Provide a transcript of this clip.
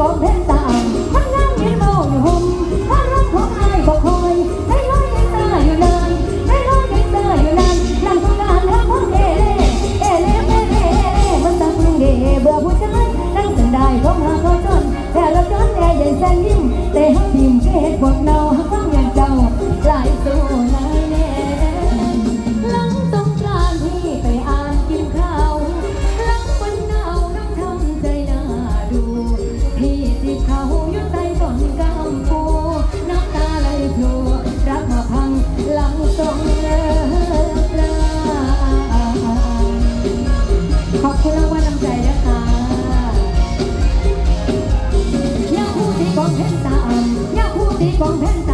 ของเพชรตา 方便。